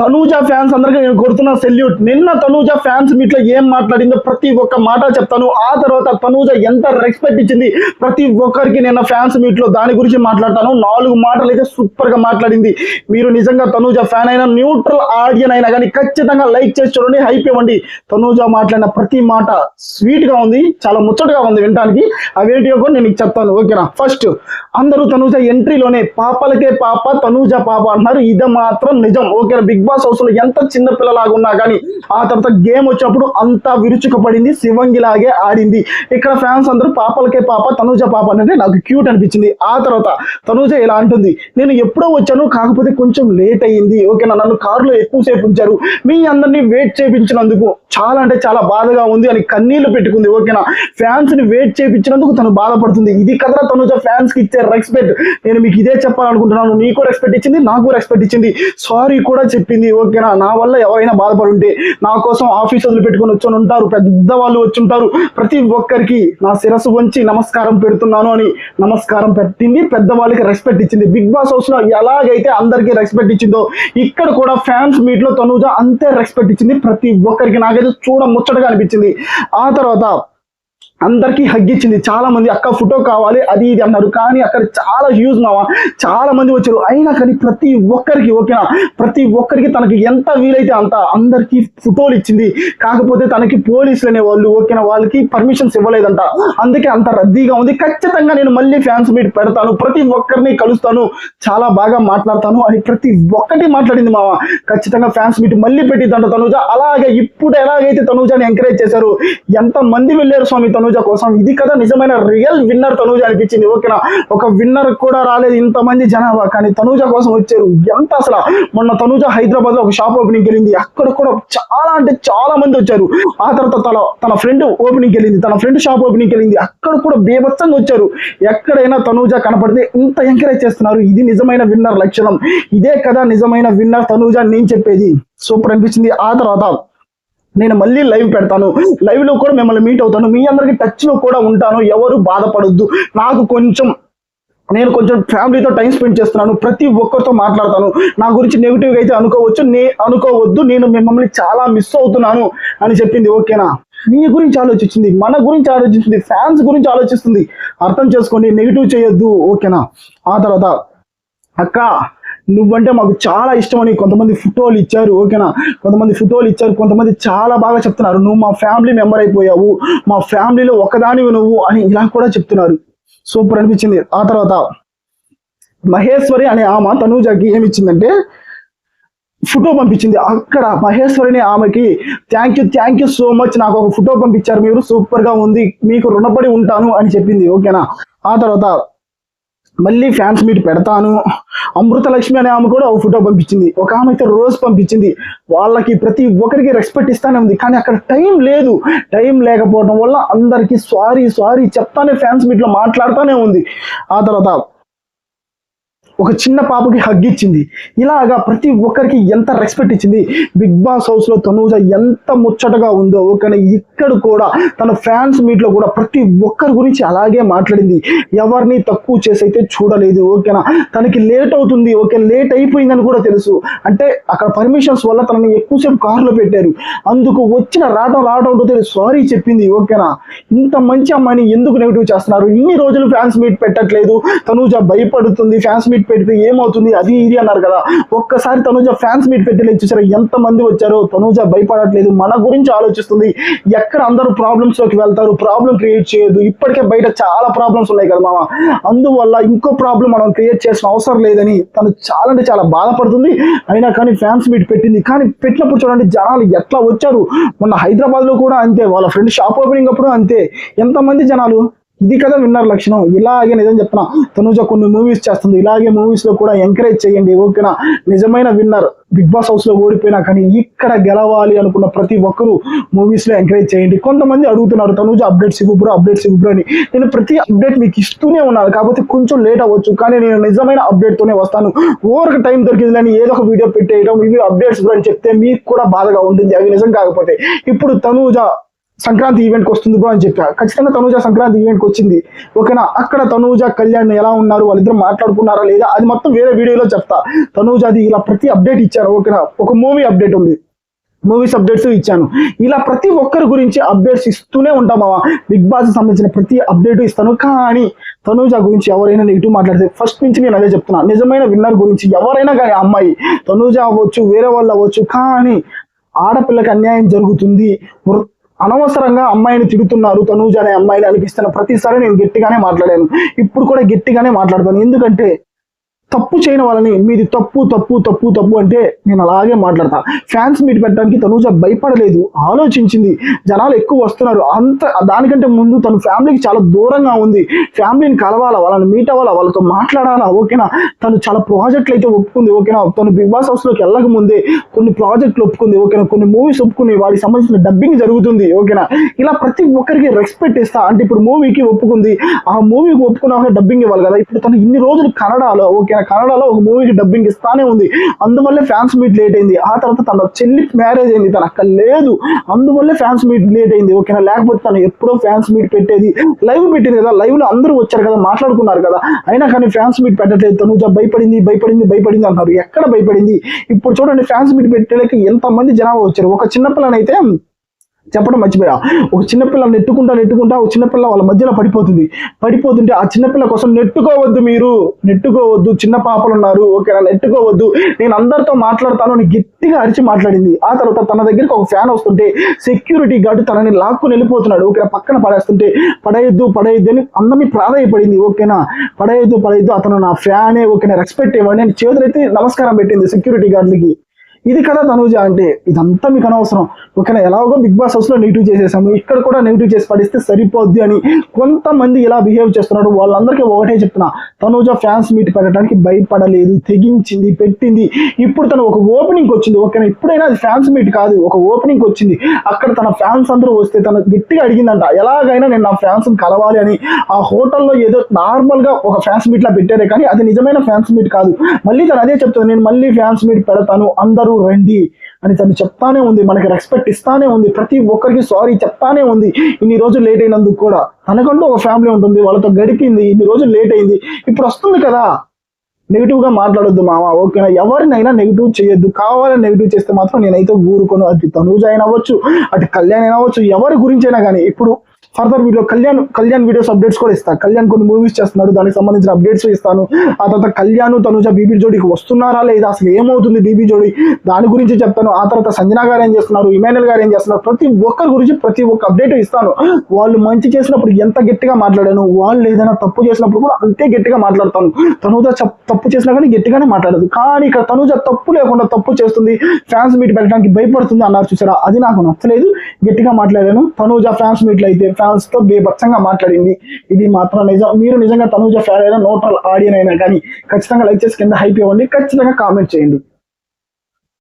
Tanuja fans అందరికీ నేను కొడుతున్న సెల్యూట్. నిన్న తనూజ ఫ్యాన్స్ మీట్లో ఏం మాట్లాడిందో ప్రతి ఒక్క మాట చెప్తాను. ఆ తర్వాత తనూజ ఎంత రెస్పెక్ట్ ఇచ్చింది ప్రతి ఒక్కరికి నిన్న ఫ్యాన్స్ మీట్లో దాని గురించి మాట్లాడతాను. నాలుగు మాటలు అయితే సూపర్గా మాట్లాడింది. మీరు నిజంగా తనూజ ఫ్యాన్ అయినా న్యూట్రల్ ఆడియన్ అయినా కానీ ఖచ్చితంగా లైక్ చేసి చూడండి హైప్ ఇవ్వండి. తనూజ మాట్లాడిన ప్రతి మాట స్వీట్గా ఉంది చాలా ముచ్చటగా ఉంది వినడానికి వీడియో కూడా నేను చెప్తాను ఓకేనా? ఫస్ట్ అందరూ తనూజ ఎంట్రీలోనే పాపలకే పాప తనూజ పాప అంటున్నారు. ఇది మాత్రం నిజం ఓకేనా బిగ్ బాస్ హౌస్లో ఎంత చిన్న పిల్లలాగా ఉన్నా కానీ ఆ తర్వాత గేమ్ వచ్చినప్పుడు అంతా విరుచుకుపడింది. శివంగి లాగే ఆడింది. ఇక్కడ ఫ్యాన్స్ అందరూ పాపలకే పాప తనూజ పాప అంటే నాకు క్యూట్ అనిపించింది. ఆ తర్వాత తనూజ ఇలా అంటుంది నేను ఎప్పుడో వచ్చాను కాకపోతే కొంచెం లేట్ అయ్యింది ఓకేనా? నన్ను కారులో ఎక్కువసేపు ఉంచారు. మీ అందరినీ వెయిట్ చేయించినందుకు చాలా అంటే చాలా బాధగా ఉంది అని కన్నీళ్ళు పెట్టుకుంది. ఓకేనా? ఫ్యాన్స్ని వెయిట్ చేయించినందుకు తను బాధపడుతుంది. ఇది కదా తనుజ ఫ్యాన్స్కి ఇచ్చే రెస్పెక్ట్ నేను మీకు ఇదే చెప్పాలనుకుంటున్నాను. నీకు రెస్పెక్ట్ ఇచ్చింది నాకు రెస్పెక్ట్ ఇచ్చింది. సారీ కూడా చెప్పింది ఓకేనా నా వల్ల ఎవరైనా బాధపడి ఉంటే నా కోసం ఆఫీస్ పెట్టుకుని పెట్టుకొని వచ్చి ఉంటారు పెద్ద వాళ్ళు వచ్చి ఉంటారు ప్రతి ఒక్కరికి నా శిరస్సు వంచి నమస్కారం పెడుతున్నాను అని నమస్కారం పెట్టింది పెద్దవాళ్ళకి రెస్పెక్ట్ ఇచ్చింది. బిగ్ బాస్ హౌస్లో ఎలాగైతే అందరికీ రెస్పెక్ట్ ఇచ్చిందో ఇక్కడ కూడా ఫ్యాన్స్ మీట్లో తనుజ అంతే రెస్పెక్ట్ ఇచ్చింది. ప్రతి ఒక్కరికి నాకైతే చూడ ముచ్చటగా అనిపించింది. ఆ తర్వాత అందరికీ హగ్ ఇచ్చింది. చాలా మంది అక్క ఫోటో కావాలి అది ఇది అన్నారు. కానీ అక్కడ చాలా హ్యూజ్ మావా చాలా మంది వచ్చారు. అయినా కానీ ప్రతి ఒక్కరికి ఓకేనా? ప్రతి ఒక్కరికి తనకి ఎంత వీలైతే అంత అందరికీ ఫోటోలు ఇచ్చింది. కాకపోతే తనకి పోలీసులు అనే వాళ్ళు ఓకేనా? వాళ్ళకి పర్మిషన్స్ ఇవ్వలేదంట. అందుకే అంత రద్దీగా ఉంది. ఖచ్చితంగా నేను మళ్ళీ ఫ్యాన్స్ మీట్ పెడతాను. ప్రతి ఒక్కరిని కలుస్తాను. చాలా బాగా మాట్లాడతాను. అని ప్రతి ఒక్కటి మాట్లాడింది మామ ఖచ్చితంగా ఫ్యాన్స్ మీట్ మళ్ళీ పెట్టిద్దంట తనుజ. అలాగే ఇప్పుడు ఎలాగైతే తనుజాని ఎంకరేజ్ చేశారు ఎంత మంది వెళ్ళారు స్వామి తనుజ కోసం. ఇది కదా నిజమైన రియల్ విన్నర్ తనుజ అనిపించింది. ఓకేనా? ఒక విన్నర్ కూడా రాలేదు ఇంతమంది జనాభా. కానీ తనుజ కోసం వచ్చారు. ఎంత అసలు? మొన్న తనుజ హైదరాబాద్లో ఒక షాప్ ఓపెనింగ్ వెళ్ళింది. అక్కడ కూడా చాలా అంటే చాలా మంది వచ్చారు. ఆ తర్వాత తన తన ఫ్రెండ్ ఓపెనింగ్ వెళ్ళింది. తన ఫ్రెండ్ షాప్ ఓపెనింగ్ వెళ్ళింది. అక్కడ కూడా బేభత్సంగా వచ్చారు. ఎక్కడైనా తనూజ కనపడితే ఇంత ఎంకరేజ్ చేస్తున్నారు. ఇది నిజమైన విన్నర్ లక్షణం. ఇదే కదా నిజమైన విన్నర్ తనూజ నేను చెప్పేది. సూపర్ అనిపించింది. ఆ తర్వాత నేను మళ్ళీ లైవ్ పెడతాను. లైవ్లో కూడా మిమ్మల్ని మీట్ అవుతాను. మీ అందరికి టచ్లో కూడా ఉంటాను. ఎవరు బాధపడొద్దు. నాకు కొంచెం నేను కొంచెం ఫ్యామిలీతో టైం స్పెండ్ చేస్తున్నాను. ప్రతి ఒక్కరితో మాట్లాడతాను. నా గురించి నెగిటివ్గా అయితే అనుకోవచ్చు. నే అనుకోవద్దు. నేను మిమ్మల్ని చాలా మిస్ అవుతున్నాను అని చెప్పింది. ఓకేనా నీ? గురించి ఆలోచించింది మన గురించి ఆలోచిస్తుంది. ఫ్యాన్స్ గురించి ఆలోచిస్తుంది. అర్థం చేసుకోండి. నెగిటివ్ చేయొద్దు. ఓకేనా ఆ తర్వాత అక్క నువ్వంటే మాకు చాలా ఇష్టమని కొంతమంది ఫోటోలు ఇచ్చారు ఓకేనా? కొంతమంది ఫోటోలు ఇచ్చారు కొంతమంది చాలా బాగా చెప్తున్నారు. నువ్వు మా ఫ్యామిలీ మెంబర్ అయిపోయావు మా ఫ్యామిలీలో ఒకదానివి నువ్వు అని ఇలా కూడా చెప్తున్నారు. సూపర్ అనిపించింది. ఆ తర్వాత మహేశ్వరి అనే ఆమె తనూజకి ఏమిచ్చిందంటే ఫోటో పంపించింది. అక్కడ మహేశ్వరిని ఆమెకి thank you thank you so much నాకు ఒక ఫోటో పంపించారు మీరు. సూపర్గా ఉంది మీకు రుణపడి ఉంటాను అని చెప్పింది ఓకేనా? ఆ తర్వాత మళ్ళీ ఫ్యాన్స్ మీట్ పెడతాను. అమృత లక్ష్మి అనే ఆమె కూడా ఒక ఫోటో పంపించింది. ఒక ఆమె అయితే రోజు పంపించింది. వాళ్ళకి ప్రతి ఒక్కరికి రెస్పెక్ట్ ఇస్తానే ఉంది. కానీ అక్కడ టైం లేదు. టైం లేకపోవడం వల్ల అందరికీ సారీ సారీ చెప్తానే ఫ్యాన్స్ మీట్లో మాట్లాడుతూనే ఉంది. ఆ తర్వాత ఒక చిన్న పాపకి హగ్ ఇచ్చింది. ఇలాగా ప్రతి ఒక్కరికి ఎంత రెస్పెక్ట్ ఇచ్చింది? బిగ్ బాస్ హౌస్లో తనూజ ఎంత ముచ్చటగా ఉందో కానీ ఇక్కడ కూడా తన ఫ్యాన్స్ మీట్లో కూడా ప్రతి ఒక్కరి గురించి అలాగే మాట్లాడింది. ఎవరిని తక్కువ చేసైతే చూడలేదు ఓకేనా? తనకి లేట్ అవుతుంది ఓకే లేట్ అయిపోయిందని కూడా తెలుసు. అంటే అక్కడ పర్మిషన్స్ వల్ల తనని ఎక్కువసేపు కారులో పెట్టారు. అందుకు వచ్చిన రావడం రావడం తెలియదు సారీ చెప్పింది ఓకేనా? ఇంత మంచి అమ్మాయిని ఎందుకు నెగిటివ్ చేస్తున్నారు? ఇన్ని రోజులు ఫ్యాన్స్ మీట్ పెట్టట్లేదు. తనూజ భయపడుతుంది ఫ్యాన్స్ మీట్ పెడితే ఏమవుతుంది? అది ఇది అన్నారు కదా. ఒక్కసారి తనూజ ఫ్యాన్స్ మీట్ పెట్టలేదు చూసారా? ఎంత మంది వచ్చారో? తనూజ భయపడట్లేదు. మన గురించి ఆలోచిస్తుంది. ఎక్కడ అందరూ ప్రాబ్లమ్స్లోకి వెళ్తారు? ప్రాబ్లం క్రియేట్ చేయదు ఇప్పటికే బయట చాలా ప్రాబ్లమ్స్ ఉన్నాయి కదా మామ. అందువల్ల ఇంకో ప్రాబ్లం మనం క్రియేట్ చేసిన అవసరం లేదని తను చాలా అంటే చాలా బాధపడుతుంది. అయినా కానీ ఫ్యాన్స్ మీట్ పెట్టింది. కానీ పెట్టినప్పుడు చూడండి జనాలు ఎట్లా వచ్చారు? మొన్న హైదరాబాద్లో కూడా అంతే. వాళ్ళ ఫ్రెండ్ షాప్ ఓపెనింగ్ అప్పుడు అంతే. ఎంతమంది జనాలు? ఇది కదా విన్నర్ లక్షణం. ఇలాగే నిజం చెప్తున్నా. తనుజ కొన్ని మూవీస్ చేస్తుంది. ఇలాగే మూవీస్లో కూడా ఎంకరేజ్ చేయండి. ఓకేనా? నిజమైన విన్నర్ బిగ్ బాస్ హౌస్లో ఓడిపోయినా కానీ ఇక్కడ గెలవాలి అనుకున్న ప్రతి ఒక్కరూ మూవీస్లో ఎంకరేజ్ చేయండి. కొంతమంది అడుగుతున్నారు తనుజ అప్డేట్స్ ఇవ్వబురు? అప్డేట్స్ ఇవ్వబురు? అని. నేను ప్రతి అప్డేట్ మీకు ఇస్తూనే ఉన్నాను. కాకపోతే కొంచెం లేట్ అవ్వచ్చు. కానీ నేను నిజమైన అప్డేట్ తోనే వస్తాను. ఓవర్కి టైం దొరికిందని ఏదో ఒక వీడియో పెట్టేయడం ఇవి అప్డేట్స్ అని చెప్తే మీకు కూడా బాధగా ఉంటుంది. అవి నిజం కాకపోతే. ఇప్పుడు తనుజ సంక్రాంతి ఈవెంట్కి వస్తుంది బ్రో అని చెప్పా. ఖచ్చితంగా తనూజ సంక్రాంతి ఈవెంట్కి వచ్చింది. ఓకేనా? అక్కడ తనూజ కళ్యాణ్ ఎలా ఉన్నారు? వాళ్ళిద్దరు మాట్లాడుకున్నారా లేదా? అది మొత్తం వేరే వీడియోలో చెప్తా. తనూజది ఇలా ప్రతి అప్డేట్ ఇచ్చారు ఓకేనా? ఒక మూవీ అప్డేట్ ఉంది. మూవీస్ అప్డేట్స్ ఇచ్చాను. ఇలా ప్రతి ఒక్కరి గురించి అప్డేట్స్ ఇస్తూనే ఉంటామా బిగ్ బాస్ సంబంధించిన ప్రతి అప్డేట్ ఇస్తాను. కానీ తనూజ గురించి ఎవరైనా నెగిటివ్ మాట్లాడితే ఫస్ట్ నుంచి నేను అదే చెప్తున్నా. నిజమైన విన్నర్ గురించి ఎవరైనా కానీ అమ్మాయి తనూజ అవ్వచ్చు వేరే వాళ్ళు అవ్వచ్చు కానీ ఆడపిల్లకి అన్యాయం జరుగుతుంది. అనవసరంగా అమ్మాయిని తిడుతున్నారు తనూజ అనే అమ్మాయిని అనిపిస్తున్న ప్రతిసారి నేను గట్టిగానే మాట్లాడాను. ఇప్పుడు కూడా గట్టిగానే మాట్లాడతాను. ఎందుకంటే తప్పు చేయని వాళ్ళని మీది తప్పు తప్పు తప్పు తప్పు అంటే నేను అలాగే మాట్లాడతా. ఫ్యాన్స్ మీట్ పెట్టడానికి తనూజ భయపడలేదు ఆలోచించింది. జనాలు ఎక్కువ వస్తున్నారు. అంత దానికంటే ముందు తన ఫ్యామిలీకి చాలా దూరంగా ఉంది. ఫ్యామిలీని కలవాలా? వాళ్ళని మీట్ అవ్వాలా? వాళ్ళతో మాట్లాడాలా? ఓకేనా? తను చాలా ప్రాజెక్టులు అయితే ఒప్పుకుంది ఓకేనా? తను బిగ్ బాస్ హౌస్లోకి వెళ్ళక ముందే కొన్ని ప్రాజెక్టులు ఒప్పుకుంది ఓకేనా? కొన్ని మూవీస్ ఒప్పుకుని వాటికి సంబంధించిన డబ్బింగ్ జరుగుతుంది ఓకేనా? ఇలా ప్రతి ఒక్కరికి రెస్పెక్ట్ ఇస్తా. అంటే ఇప్పుడు మూవీకి ఒప్పుకుంది. ఆ మూవీకి ఒప్పుకున్నా డబ్బింగ్ ఇవ్వాలి కదా. ఇప్పుడు తను ఇన్ని రోజులు కన్నడలో ఓకేనా? కన్నడలో ఒక మూవీకి డబ్బింగ్ ఇస్తానే ఉంది. అందువల్లే ఫ్యాన్స్ మీట్ లేట్ అయింది. ఆ తర్వాత తన చెల్లి మ్యారేజ్ అయింది. తను అక్కడ లేదు. అందువల్లే ఫ్యాన్స్ మీట్ లేట్ అయింది. ఓకేనా? లేకపోతే తను ఎప్పుడో ఫ్యాన్స్ మీట్ పెట్టేది. లైవ్ పెట్టింది కదా. లైవ్లో అందరూ వచ్చారు కదా. మాట్లాడుకున్నారు కదా. అయినా కానీ ఫ్యాన్స్ మీట్ పెట్టట్లేదు. తను భయపడింది భయపడింది భయపడింది అంటారు ఎక్కడ భయపడింది? ఇప్పుడు చూడండి ఫ్యాన్స్ మీట్ పెట్టేకి ఎంత మంది జనాభా వచ్చారు? ఒక చిన్నపిల్లనైతే చెప్పడం మర్చిపోయా. ఒక చిన్నపిల్ల నెట్టుకుంటా నెట్టుకుంటా ఒక చిన్నపిల్ల వాళ్ళ మధ్యలో పడిపోతుంది. పడిపోతుంటే ఆ చిన్నపిల్ల కోసం నెట్టుకోవద్దు మీరు. నెట్టుకోవద్దు. చిన్న పాపలు ఉన్నారు. ఓకేనా? నెట్టుకోవద్దు. నేను అందరితో మాట్లాడతాను అని గట్టిగా అరిచి మాట్లాడింది. ఆ తర్వాత తన దగ్గరికి ఒక ఫ్యాన్ వస్తుంటే సెక్యూరిటీ గార్డ్ తనని లాక్కుని వెళ్ళిపోతున్నాడు. ఓకేనా? పక్కన పడేస్తుంటే పడేయద్దు పడేయద్దు అని అందరినీ ప్రాధాయపడింది. ఓకేనా? పడేయద్దు పడేయద్దు. అతను నా ఫ్యానే. ఓకేనా? రెస్పెక్ట్ ఇవ్వండి అని చేతులైతే నమస్కారం పెట్టింది సెక్యూరిటీ గార్డులకి. ఇది కదా తనూజ అంటే ఇదంతా మీకు అనవసరం. ఓకేనా ఎలాగో బిగ్ బాస్ హౌస్లో నెగిటివ్ చేసేసాము ఇక్కడ కూడా నెగిటివ్ చేసి పడిస్తే సరిపోద్ది అని కొంతమంది ఇలా బిహేవ్ చేస్తున్నాడు వాళ్ళందరికీ ఒకటే చెప్తున్నా తనూజ ఫ్యాన్స్ మీట్ పెట్టడానికి భయపడలేదు తెగించింది పెట్టింది. ఇప్పుడు తను ఒక ఓపెనింగ్ వచ్చింది. ఓకేనా ఇప్పుడైనా అది ఫ్యాన్స్ మీట్ కాదు ఒక ఓపెనింగ్ వచ్చింది. అక్కడ తన ఫ్యాన్స్ అందరూ వస్తే తను గట్టిగా అడిగిందంట ఎలాగైనా నేను నా ఫ్యాన్స్ కలవాలి అని. ఆ హోటల్లో ఏదో నార్మల్గా ఒక ఫ్యాన్స్ మీట్ లా పెట్టారే కానీ అది నిజమైన ఫ్యాన్స్ మీట్ కాదు. మళ్ళీ తను అదే చెప్తుంది నేను మళ్ళీ ఫ్యాన్స్ మీట్ పెడతాను అందరూ రండి అని తను చెప్తానే ఉంది. మనకి రెస్పెక్ట్ ఇస్తానే ఉంది. ప్రతి ఒక్కరికి సారీ చెప్తానే ఉంది. ఇన్ని రోజులు లేట్ అయినందుకు కూడా. తనకంటూ ఒక ఫ్యామిలీ ఉంటుంది. వాళ్ళతో గడిపింది. ఇన్ని రోజులు లేట్ అయింది. ఇప్పుడు వస్తుంది కదా. నెగిటివ్గా మాట్లాడొద్దు మామ. ఓకేనా? ఎవరినైనా నెగిటివ్ చేయొద్దు. కావాలని నెగిటివ్ చేస్తే మాత్రం నేనైతే ఊరుకోను. అది తనూజ అయినా అవ్వచ్చు అటు కళ్యాణ్ అయినా అవ్వచ్చు ఎవరి గురించి అయినా కానీ. ఇప్పుడు further video Kalyan Kalyan videos updates కూడా ఇస్తాను కళ్యాణ్ కొన్ని మూవీస్ చేస్తున్నాడు దానికి సంబంధించిన అప్డేట్స్ ఇస్తాను. ఆ తర్వాత కళ్యాణ్ తనుజ బీబీ జోడికి వస్తున్నారా లేదా? అసలు ఏమవుతుంది బీబీ జోడి? దాని గురించి చెప్తాను ఆ తర్వాత సంజన గారు ఏం చేస్తున్నారు? ఇమానుయల్ గారు ఏం చేస్తున్నారు? ప్రతి ఒక్కరి గురించి ప్రతి ఒక్క అప్డేట్ ఇస్తాను. వాళ్ళు మంచి చేసినప్పుడు ఎంత గట్టిగా మాట్లాడాను? వాళ్ళు ఏదైనా తప్పు చేసినప్పుడు కూడా అంతే గట్టిగా మాట్లాడతాను. తనుజ తప్పు చేసినా కానీ గట్టిగానే మాట్లాడదు. కానీ ఇక్కడ తనుజ తప్పు లేకుండా తప్పు చేస్తుంది. ఫ్యాన్స్ మీట్ పెట్టడానికి భయపడుతుంది అన్నారు చూసారా? అది నాకు నచ్చలేదు. గట్టిగా మాట్లాడాను. తనుజ ఫ్యాన్స్ మీట్లు అయితే ఫ్యాన్స్తో బేభత్సంగా మాట్లాడింది. ఇది మాత్రం నిజం. మీరు నిజంగా తనుజ ఫ్యాన్ అయినా నోటల్ ఆడియన్ అయినా కానీ ఖచ్చితంగా లైక్ చేసి కింద హైప్ ఇవ్వండి. ఖచ్చితంగా కామెంట్ చేయండి.